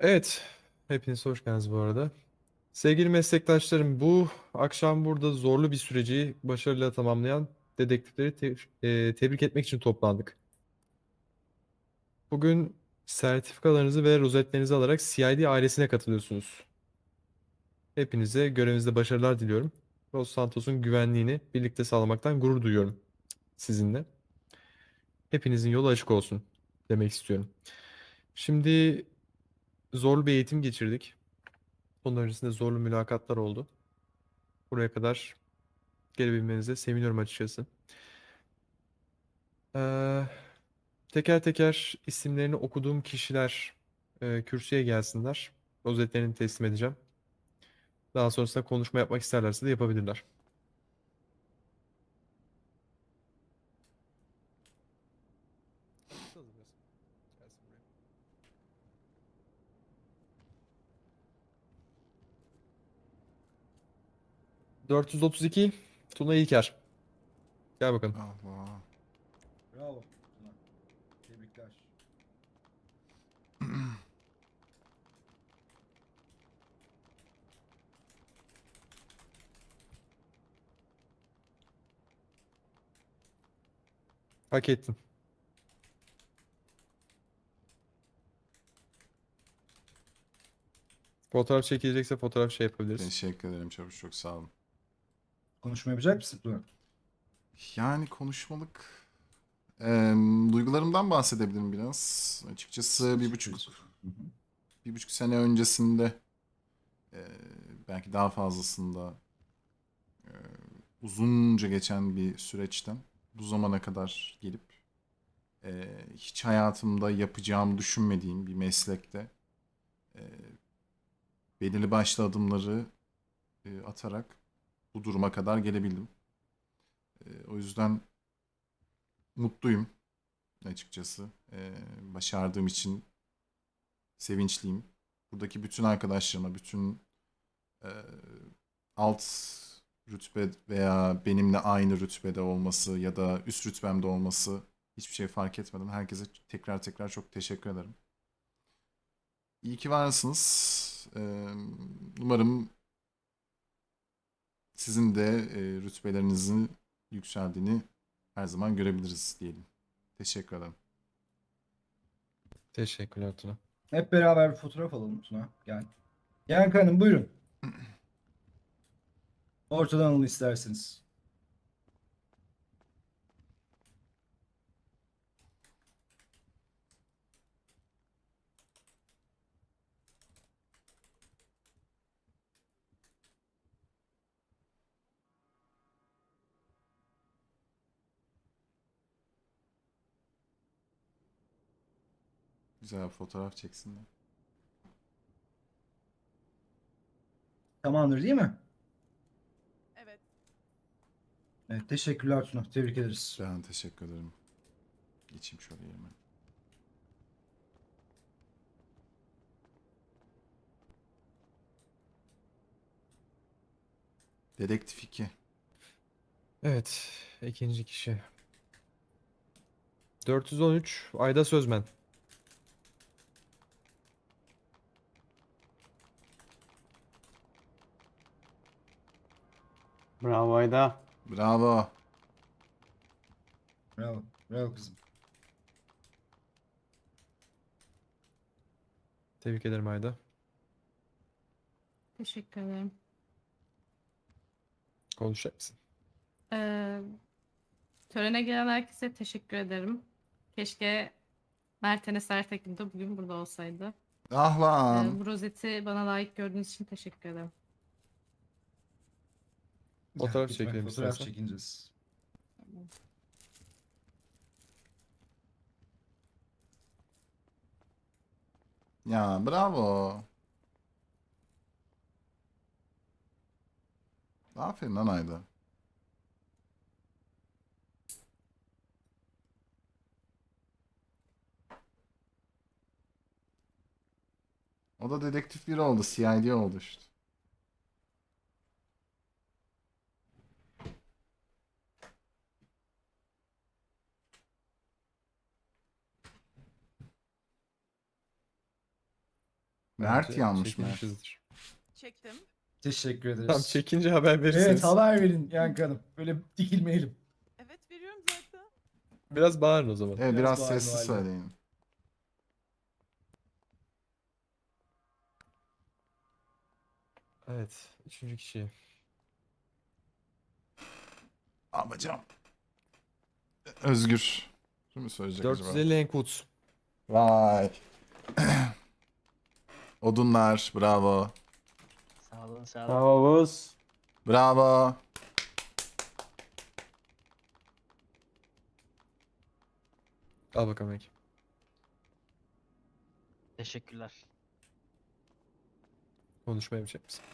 Evet, hepiniz hoş geldiniz bu arada. Sevgili meslektaşlarım, bu akşam burada zorlu bir süreci başarıyla tamamlayan dedektifleri te- e, tebrik etmek için toplandık. Bugün sertifikalarınızı ve rozetlerinizi alarak CID ailesine katılıyorsunuz. Hepinize görevinizde başarılar diliyorum. Los Santos'un güvenliğini birlikte sağlamaktan gurur duyuyorum sizinle. Hepinizin yolu açık olsun demek istiyorum. Şimdi zorlu bir eğitim geçirdik. Onun öncesinde zorlu mülakatlar oldu. Buraya kadar gelebilmenize seviniyorum açıkçası. Ee, teker teker isimlerini okuduğum kişiler e, kürsüye gelsinler. Rozetlerini teslim edeceğim. Daha sonrasında konuşma yapmak isterlerse de yapabilirler. ...432 Tuna İlker. Gel bakalım. Allah. Bravo. Tuna. Tebrikler. Hak ettin. Fotoğraf çekilecekse fotoğraf şey yapabiliriz. Teşekkür ederim Çavuş çok sağ olun. Konuşma yapacak mısın Tuna? Yani konuşmalık eee, duygularımdan bahsedebilirim biraz. Açıkçası bir buçuk bir buçuk sene öncesinde eee, belki daha fazlasında eee, uzunca geçen bir süreçten bu zamana kadar gelip eee, hiç hayatımda yapacağımı düşünmediğim bir meslekte eee, belirli başlı adımları eee, atarak bu duruma kadar gelebildim. Eee, o yüzden mutluyum açıkçası. Eee, başardığım için sevinçliyim. Buradaki bütün arkadaşlarıma, bütün eee, alt rütbe veya benimle aynı rütbede olması ya da üst rütbemde olması hiçbir şey fark etmedim. Herkese tekrar tekrar çok teşekkür ederim. İyi ki varsınız. Eee, umarım sizin de eee, rütbelerinizin yükseldiğini her zaman görebiliriz diyelim. Teşekkür ederim. Teşekkürler Tuna. Hep beraber bir fotoğraf alalım Tuna. Gel. Gel hanım buyurun. Ortadan alın isterseniz. Güzel bir fotoğraf çeksinler. Tamamdır değil mi? Evet. Evet teşekkürler Tuna. Tebrik ederiz. Ben teşekkür ederim. Geçeyim şöyle yerime. Dedektif 2. Evet, ikinci kişi. 413 Ayda Sözmen. Bravo Ayda. Bravo. Bravo. Bravo kızım. Tebrik ederim Ayda. Teşekkür ederim. Konuşacak mısın? Ee, törene gelen herkese teşekkür ederim. Keşke Mert Enes Ertekin de bugün burada olsaydı. Ah Ee, lan. bu rozeti bana layık gördüğünüz için teşekkür ederim. Fotoğraf çekelim Fotoğraf istersen. çekineceğiz. Ya bravo. Aferin lan Ayda. O da dedektif biri oldu. CID oldu işte. Mert yanmış Mert. Çektim. Teşekkür ederiz. Tamam çekince haber verirsiniz. Evet haber verin Yankı Hanım. Böyle dikilmeyelim. Evet veriyorum zaten. Biraz bağırın o zaman. Evet Biraz biraz sessiz halde. söyleyin. Evet. Üçüncü kişi. Amacam. Özgür. Kim mi söyleyecek acaba? 450 Enkut. Vay. Odunlar. Bravo. Sağ olun, sağ olun. Bravo Oğuz. Bravo. Al bakalım Ek. Teşekkürler. Konuşma yapacak mısın?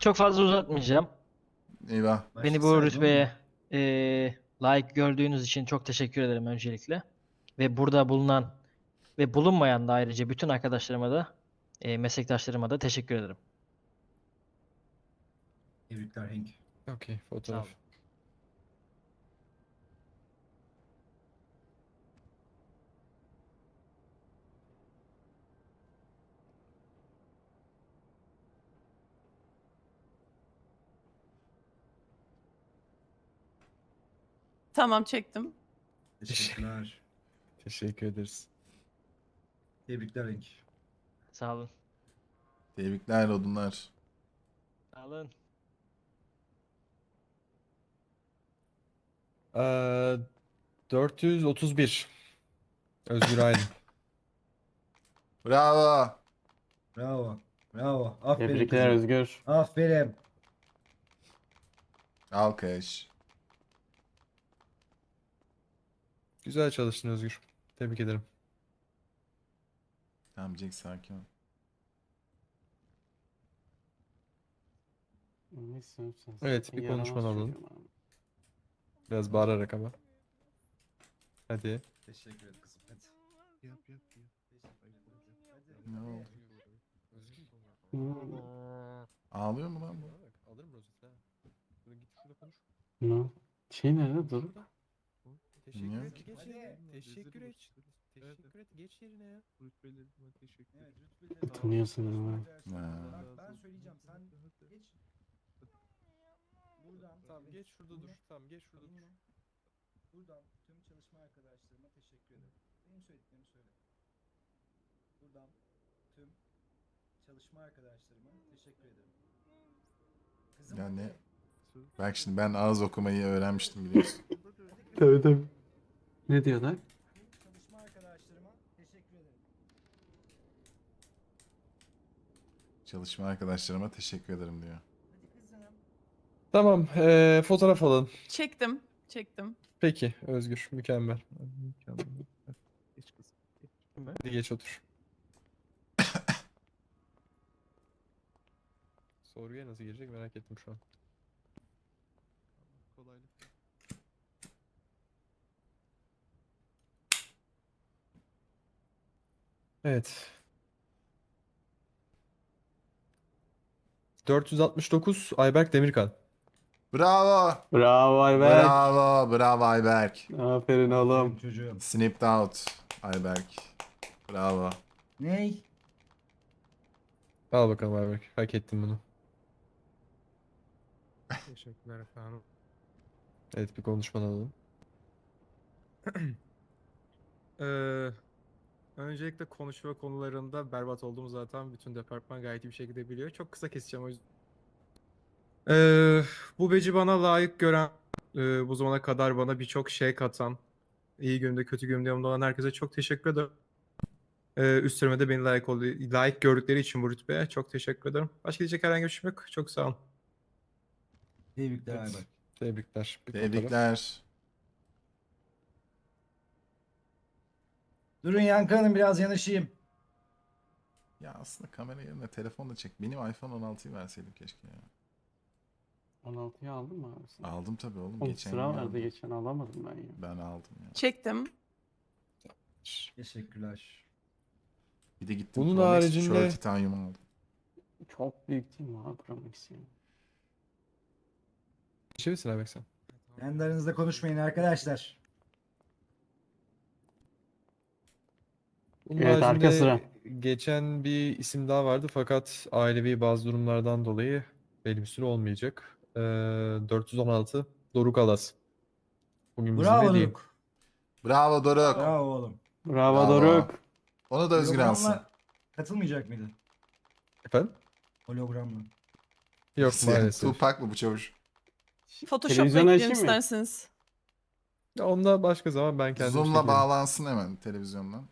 Çok fazla uzatmayacağım. Eyvah. Beni bu rütbeye eee layık gördüğünüz için çok teşekkür ederim öncelikle. Ve burada bulunan ve bulunmayan da ayrıca bütün arkadaşlarıma da eee, meslektaşlarıma da teşekkür ederim. Tebrikler Hank. Okey fotoğraf. Tamam çektim. Teşekkürler. Teşekkür ederiz. Tebrikler Hank. Sağ olun. Tebrikler odunlar. Sağ olun. Ee, 431. Özgür Aydın. Bravo. Bravo. Bravo. Aferin Tebrikler kızım. Özgür. Aferin. Alkış. Güzel çalıştın Özgür. Tebrik ederim. Tamam Jack sakin ol. Evet, bir Yaramaz konuşmanı alalım. çocuğum abi. Biraz bağırarak ama. Hadi. Teşekkür ederim kızım. Hadi. Ne oldu? Hmm, Ağlıyor mu lan bu? Alırım rozeti ha. Dur git şurada konuş. Ne? Şey nerede? Dur. Teşekkür Bilmiyorum et. ki. Geç. Teşekkür et. Teşekkür et. Geç yerine ya. Evet, rütbeleri Tanıyorsun ama. Bak ben söyleyeceğim. Sen geç. Buradan. Tamam geç şurada dur. Tamam geç şurada dur. Buradan tüm çalışma arkadaşlarıma teşekkür ederim. Benim söylediklerimi söyle. Buradan tüm çalışma arkadaşlarıma teşekkür ederim. Kızım Ya hadi. ne? Bak şimdi ben ağız okumayı öğrenmiştim biliyorsun. Tabii tabii. Ne diyorlar? Tüm çalışma arkadaşlarıma teşekkür ederim. Çalışma arkadaşlarıma teşekkür ederim diyor. Hadi kızım. Tamam. eee, fotoğraf alın. Çektim. Çektim. Peki Özgür. Mükemmel. Mükemmel. Hadi geç otur. Sorguya nasıl girecek merak ettim şu an. Kolaylık. Evet. 469 Ayberk Demirkan. Bravo. Bravo Ayberk. Bravo. Bravo Ayberk. Aferin oğlum. Çocuğum. Snipped out Ayberk. Bravo. Ney? Al bakalım Ayberk. Hak ettin bunu. Teşekkürler efendim. Evet bir konuşmanı alalım. Ee, öncelikle konuşma konularında berbat olduğumu zaten bütün departman gayet iyi bir şekilde biliyor. Çok kısa keseceğim o yüzden. Ee, bu beci bana layık gören, e, bu zamana kadar bana birçok şey katan, iyi günümde kötü günümde yanımda olan herkese çok teşekkür ederim. Ee, üstlerime de beni layık, oldu, layık gördükleri için bu rütbeye çok teşekkür ederim. Başka diyecek herhangi bir şey yok. Çok sağ olun. Tebrikler Evet. Ayberk. Tebrikler. Bir fotoğraf. Tebrikler. Durun Yankı Hanım biraz yanaşayım. Ya aslında kamera yerine telefonla çek. Benim iPhone 16'yı verseydim keşke ya. 16'yı aldın mı abi? Aldım tabii oğlum. Oğlum Geçen sıra gün vardı aldım. geçen alamadım ben ya. Ben aldım ya. Çektim. Teşekkürler. Bir de gittim Bunun Max haricinde- Şöyle titanyum aldım. Çok büyük değil mi abi Pro Max ya? Bir şey misin Ayberk sen? Kendi aranızda konuşmayın arkadaşlar. Bunun Evet, arka haricinde sıra. geçen bir isim daha vardı fakat ailevi bazı durumlardan dolayı belli bir süre olmayacak. Ee, 416 Doruk Alas. Bugün bizimle Bravo değil. Doruk. Bravo Doruk. Bravo oğlum. Bravo, Bravo. Doruk. Onu da Özgür alsın. Hologramla katılmayacak mıydın? Efendim? Hologramla. Yok yani? maalesef. Tupac mı bu çavuş? Photoshop'la Televizyonu ekleyelim açayım mı? isterseniz. Ya Onda başka zaman ben kendim Zoom'la çekerim. bağlansın hemen televizyondan.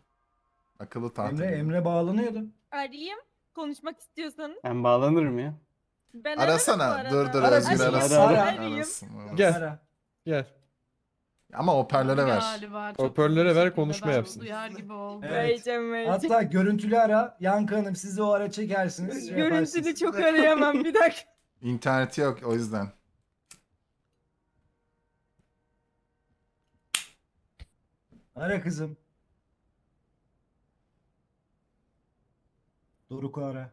Akıllı tahta. Emre. Emre bağlanıyordu. Arayayım. Konuşmak istiyorsanız. Ben bağlanırım ya. Ben ararım bu Arasana. arada. Dur dur Ara Özgür arasın. ara, ara. Arasın, arasın. Gel. Ara. Gel. Ama hoparlöre ver. Galiba çok Hoparlöre ver, konuşma ben yapsın. Duyar gibi oldu. Evet. Vereceğim vereceğim. Hatta görüntülü ara. Yankı Hanım sizi o ara çekersiniz. şey Görüntülü yaparsınız. çok arayamam bir dakika. İnterneti yok o yüzden. Ara kızım. Doruk'u ara.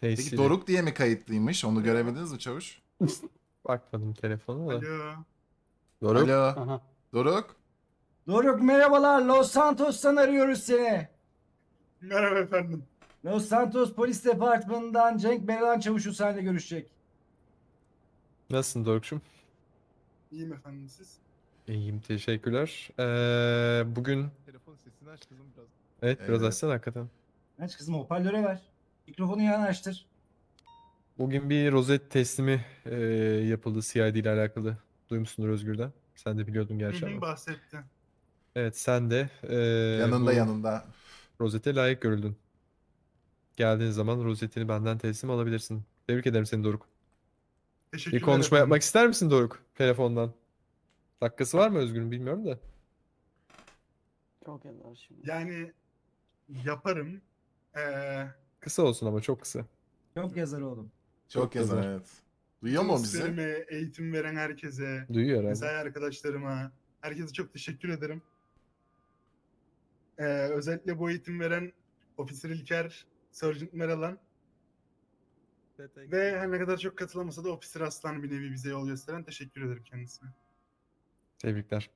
Peki Tesiri. Doruk diye mi kayıtlıymış? Onu görebildiniz mi çavuş? Bakmadım telefona da. Alo. Doruk. Alo. Aha. Doruk. Doruk merhabalar. Los Santos'tan arıyoruz seni. Merhaba efendim. Los Santos Polis Departmanı'ndan Cenk Meral Çavuşu seninle görüşecek. Nasılsın Doruk'cum? İyiyim efendim siz. İyiyim teşekkürler. Ee, bugün Telefon sesini aç kızım biraz. Evet biraz Evet. açsana hakikaten. Aç kızım hoparlöre ver. Mikrofonu yanaştır. Bugün bir rozet teslimi e, yapıldı CID ile alakalı. Duymuşsundur Özgür'den. Sen de biliyordun gerçi ama. bahsetti. Evet sen de e, yanında bu yanında. rozete layık görüldün. Geldiğin zaman rozetini benden teslim alabilirsin. Tebrik ederim seni Doruk. Teşekkürler Bir konuşma efendim. yapmak ister misin Doruk telefondan? Dakikası var mı Özgür'ün bilmiyorum da. Çok yazar şimdi. Yani yaparım. Ee, Kısa olsun ama çok kısa. Çok yazar oğlum. Çok Çok yazar yazar. evet. Duyuyor mu bizi? Eğitim veren herkese, Duyuyor herhalde. mesai arkadaşlarıma, herkese çok teşekkür ederim. Ee, özellikle bu eğitim veren Officer İlker, Sergeant Meralan ve her ne kadar çok katılamasa da Officer Aslan bir nevi bize yol gösteren teşekkür ederim kendisine. Tebrikler.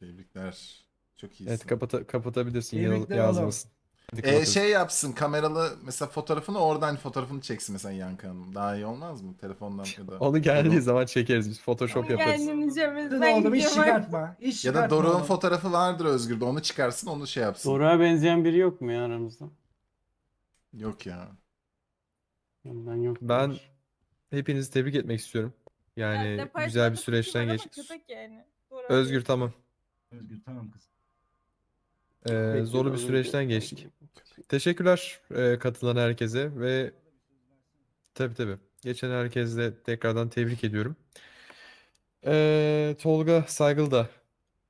Tebrikler. Çok iyisin. Evet kapata kapatabilirsin. Yaz- Tebrikler oğlum. yazmasın. Hadi Ee, şey yapsın kameralı mesela fotoğrafını oradan fotoğrafını çeksin mesela Yankı Hanım. Daha iyi olmaz mı? Telefondan ya da. Onu geldiği zaman çekeriz biz. Photoshop yaparız. Kendimize Dur ben oğlum iş gidiyorum. çıkartma. İş Ya da çıkartma Doruk'un oğlum. fotoğrafı vardır Özgür'de. Onu çıkarsın onu şey yapsın. Doruk'a benzeyen biri yok mu ya aramızda? Yok ya. Ben yok. Ben hepinizi tebrik etmek istiyorum. Ya, Yani güzel bir süreçten var ama geç. köpek yani. Doğru Özgür tamam. Özgür tamam kızım. Ee, zorlu bir süreçten geçtik. Teşekkürler e, katılan herkese ve tabii tabii geçen herkese tekrardan tebrik ediyorum. Ee, Tolga Saygılı da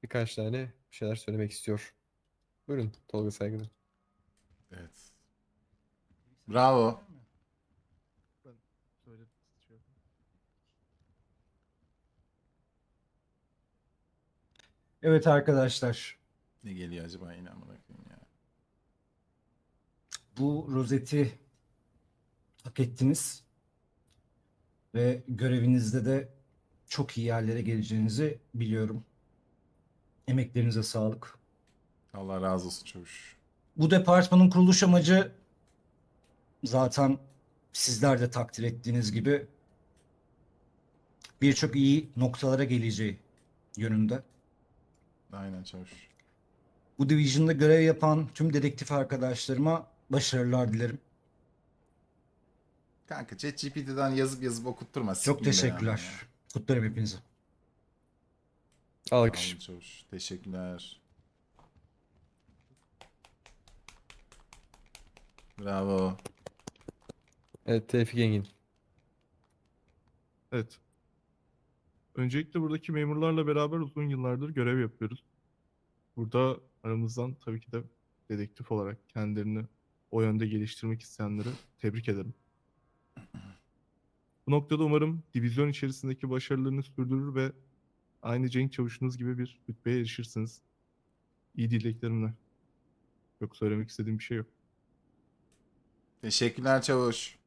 birkaç tane bir şeyler söylemek istiyor. Buyurun Tolga Saygılı. Evet. Bravo. Evet arkadaşlar. Ne geliyor acaba yine amına koyayım ya. Bu rozeti hak ettiniz. Ve görevinizde de çok iyi yerlere geleceğinizi biliyorum. Emeklerinize sağlık. Allah razı olsun çavuş. Bu departmanın kuruluş amacı zaten sizler de takdir ettiğiniz gibi birçok iyi noktalara geleceği yönünde. Aynen çavuş. Bu division'da görev yapan tüm dedektif arkadaşlarıma başarılar dilerim. Kanka ChatGPT'den yazıp yazıp okutturma. Çok teşekkürler. ya. Kutlarım hepinizi. Alkış. çavuş. Teşekkürler. Bravo. Evet Tevfik Engin. Evet. Öncelikle buradaki memurlarla beraber uzun yıllardır görev yapıyoruz. Burada aramızdan tabii ki de dedektif olarak kendilerini o yönde geliştirmek isteyenleri tebrik ederim. Bu noktada umarım divizyon içerisindeki başarılarını sürdürür ve aynı Cenk Çavuş'unuz gibi bir rütbeye erişirsiniz. İyi dileklerimle. Yok söylemek istediğim bir şey yok. Teşekkürler çavuş.